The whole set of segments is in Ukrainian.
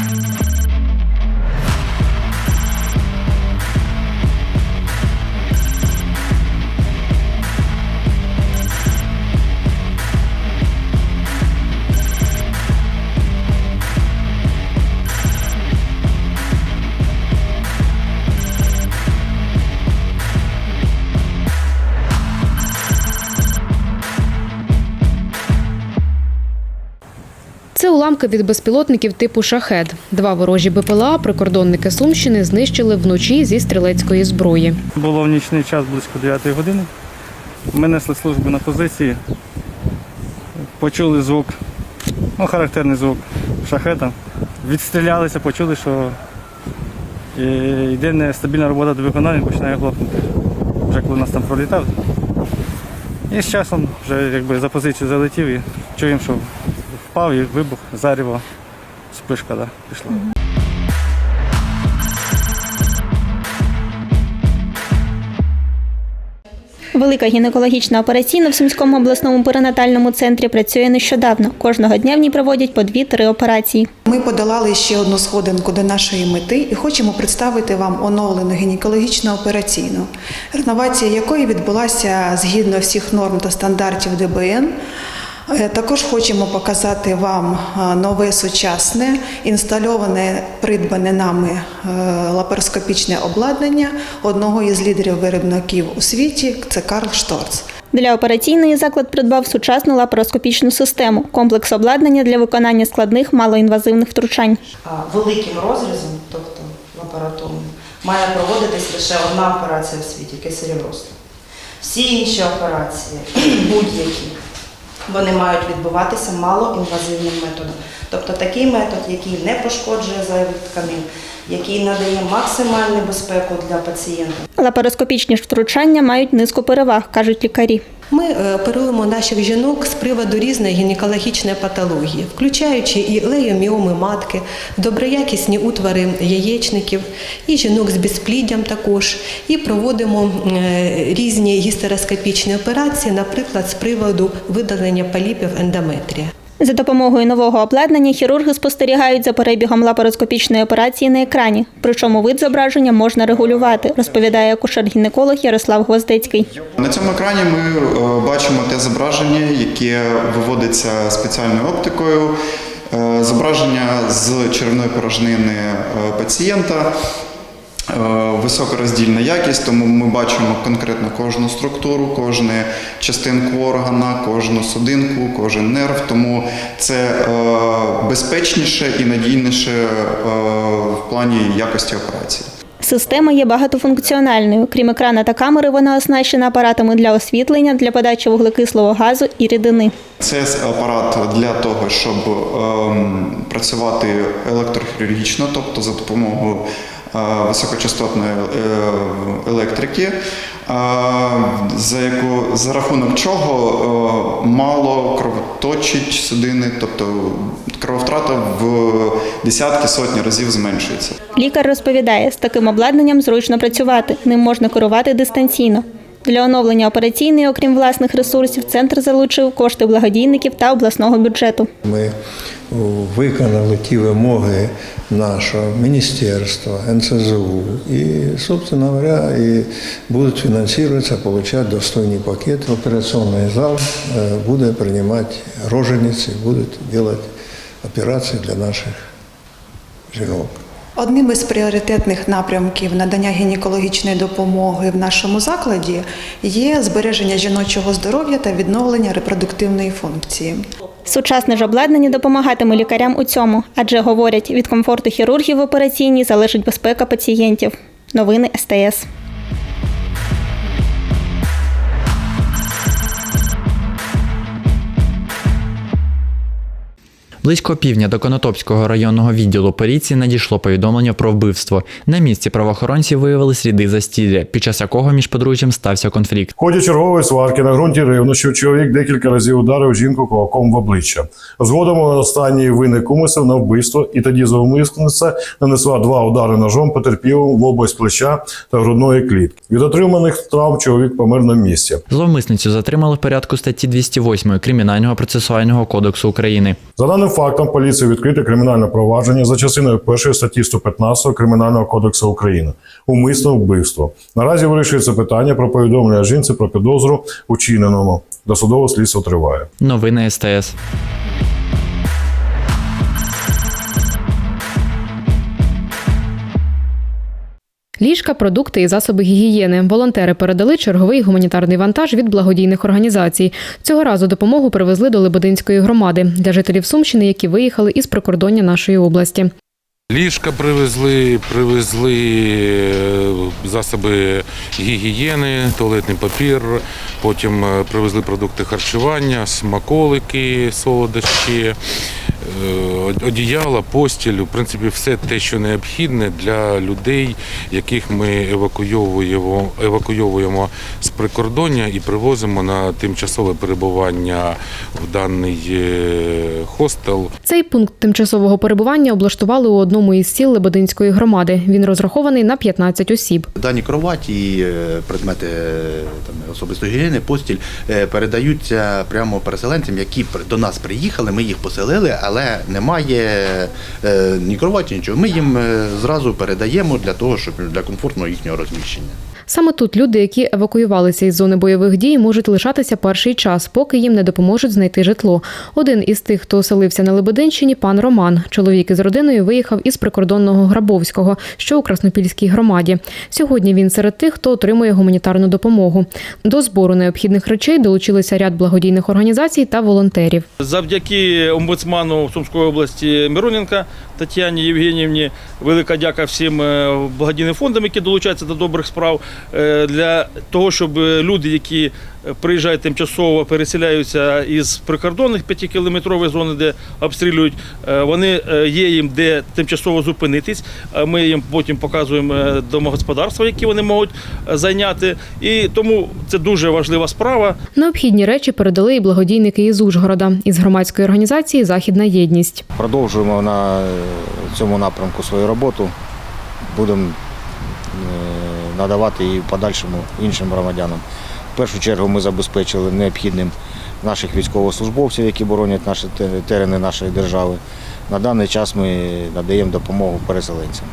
Це уламки від безпілотників типу шахед. Два ворожі БПЛА прикордонники Сумщини знищили вночі зі стрілецької зброї. Було в нічний час близько 9 години. Ми несли службу на позиції, почули звук, ну, характерний звук шахета. Відстрілялися, почули, що е, йде нестабільна робота до виконання, починає глохнути. Вже коли нас там пролітав. І з часом вже якби за позицію залетів і чуємо, що впав і вибух, заріво, спишка да, пішла. Велика гінекологічна операційна в Сумському обласному перинатальному центрі працює нещодавно. Кожного дня в ній проводять по дві-три операції. Ми подолали ще одну сходинку до нашої мети і хочемо представити вам оновлену гінекологічну операційну, реновація якої відбулася згідно всіх норм та стандартів ДБН. Е, Також хочемо показати вам е, нове сучасне, інстальоване, придбане нами е, лапароскопічне обладнання одного із лідерів виробників у світі це Карл Шторц. Для операційної заклад придбав сучасну лапароскопічну систему, комплекс обладнання для виконання складних малоінвазивних втручань. Великим розрізом, тобто лапараторним, має проводитись лише одна операція в світі кесарів розтин. Всі інші операції, будь-які, вони мають відбуватися малоінвазивним методом. Тобто такий метод, який не пошкоджує зайвих тканин, який надає максимальну безпеку для пацієнта. Лапароскопічні втручання мають низку переваг, кажуть лікарі. Ми е, оперуємо наших жінок з приводу різної гінекологічної патології, включаючи і леоміоми матки, доброякісні утвари яєчників, і жінок з безпліддям також. І проводимо е, різні гістероскопічні операції, наприклад, з приводу видалення поліпів ендометрія. За допомогою нового обладнання хірурги спостерігають за перебігом лапароскопічної операції на екрані. Причому вид зображення можна регулювати, розповідає акушер-гінеколог Ярослав Гвоздецький. На цьому екрані ми е, бачимо те зображення, яке виводиться спеціальною оптикою. Е, Зображення з черевної порожнини е, пацієнта. Е, Високороздільна якість, тому ми бачимо конкретно кожну структуру, кожну частинку органа, кожну судинку, кожен нерв. Тому це е, безпечніше і надійніше е, в плані якості операції. Система є багатофункціональною. Крім екрана та камери, вона оснащена апаратами для освітлення, для подачі вуглекислого газу і рідини. Це апарат для того, щоб ем, працювати електрохірургічно, тобто за допомогою високочастотної е, електрики, е, за, яку, за рахунок чого е, мало кровоточить судини, тобто крововтрата в десятки сотні разів зменшується. Лікар розповідає, з таким обладнанням зручно працювати, ним можна керувати дистанційно. Для оновлення операційної, окрім власних ресурсів, центр залучив кошти благодійників та обласного бюджету. Ми виконали ті вимоги нашого міністерства, НСЗУ і, собственно говоря, і будуть фінансуватися, отримати достойний пакет. Операційний зал е, буде приймати рожениці, будуть робити операції для наших жінок. Одним із пріоритетних напрямків надання гінекологічної допомоги в нашому закладі є збереження жіночого здоров'я та відновлення репродуктивної функції. Сучасне ж обладнання допомагатиме лікарям у цьому, адже говорять, від комфорту хірургів в операційній залежить безпека пацієнтів. Новини СТС. Близько півдня до Конотопського районного відділу поліції надійшло повідомлення про вбивство. На місці правоохоронці виявили сліди застілля, під час якого між подружжям стався конфлікт. В ході чергової сварки на ґрунті ревнощів чоловік декілька разів ударив жінку кулаком в обличчя. Згодом останній виник умисел на вбивство, і тоді зловмисниця нанесла два удари ножом потерпілому в область плеча та грудної клітки. Від отриманих травм чоловік помер на місці. Зловмисницю затримали в порядку статті 208 Кримінального процесуального кодексу України. За даним фактом поліція відкрите кримінальне провадження за частиною 1 статті 115 Кримінального кодексу України умисне вбивство. Наразі вирішується питання про повідомлення жінці про підозру учиненому. чиненому. Досудове слідство триває. Новини СТС. Ліжка, продукти і засоби гігієни. Волонтери передали черговий гуманітарний вантаж від благодійних організацій. Цього разу допомогу привезли до Лебединської громади для жителів Сумщини, які виїхали із прикордоння нашої області. Ліжка привезли, привезли е, засоби гігієни, туалетний папір, потім е, привезли продукти харчування, смаколики, солодощі, одіяла, постіль, в принципі, все те, що необхідне для людей, яких ми евакуйовуємо, евакуйовуємо з прикордоння і привозимо на тимчасове перебування в даний е, хостел. Цей пункт тимчасового перебування облаштували у одному із сіл Лебединської громади. Він розрахований на 15 осіб. Дані кроваті, е, предмети е, там, особистої гігієни, постіль е, передаються прямо переселенцям, які при- до нас приїхали, ми їх поселили, але немає е, ні кроваті, нічого. Ми їм е, зразу передаємо для того, щоб для комфортного їхнього розміщення. Саме тут люди, які евакуювалися із зони бойових дій, можуть лишатися перший час, поки їм не допоможуть знайти житло. Один із тих, хто оселився на Лебединщині, пан Роман. Чоловік із родиною виїхав із прикордонного Грабовського, що у Краснопільській громаді. Сьогодні він серед тих, хто отримує гуманітарну допомогу. До збору необхідних речей долучилися ряд благодійних організацій та волонтерів. Завдяки омбудсману Сумської області Мироненка Тетяні Євгенівні, велика дяка всім е, благодійним фондам, які долучаються до добрих справ для того, щоб люди, які е, приїжджають тимчасово, переселяються із прикордонних 5-кілометрової зони, де обстрілюють, е, вони е, є їм де тимчасово зупинитись. Е, Ми їм потім показуємо е, домогосподарства, які вони можуть е, зайняти. І тому це дуже важлива справа. Необхідні речі передали і благодійники із Ужгорода із громадської організації Західна єдність. Продовжуємо на цьому напрямку свою роботу. Будемо е, надавати і подальшому іншим громадянам. В першу чергу ми забезпечили необхідним наших військовослужбовців, які боронять наші терени нашої держави. На даний час ми надаємо допомогу переселенцям.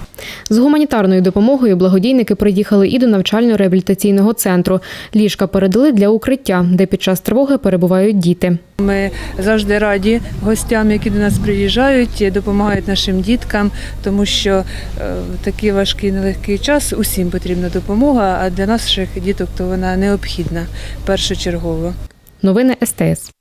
З гуманітарною допомогою благодійники приїхали і до навчально-реабілітаційного центру. Ліжка передали для укриття, де під час тривоги перебувають діти. Ми завжди раді гостям, які до нас приїжджають, допомагають нашим діткам, тому що е, в такий важкий нелегкий час усім потрібна допомога. А для наших діток то вона необхідна першочергово. Новини СТС.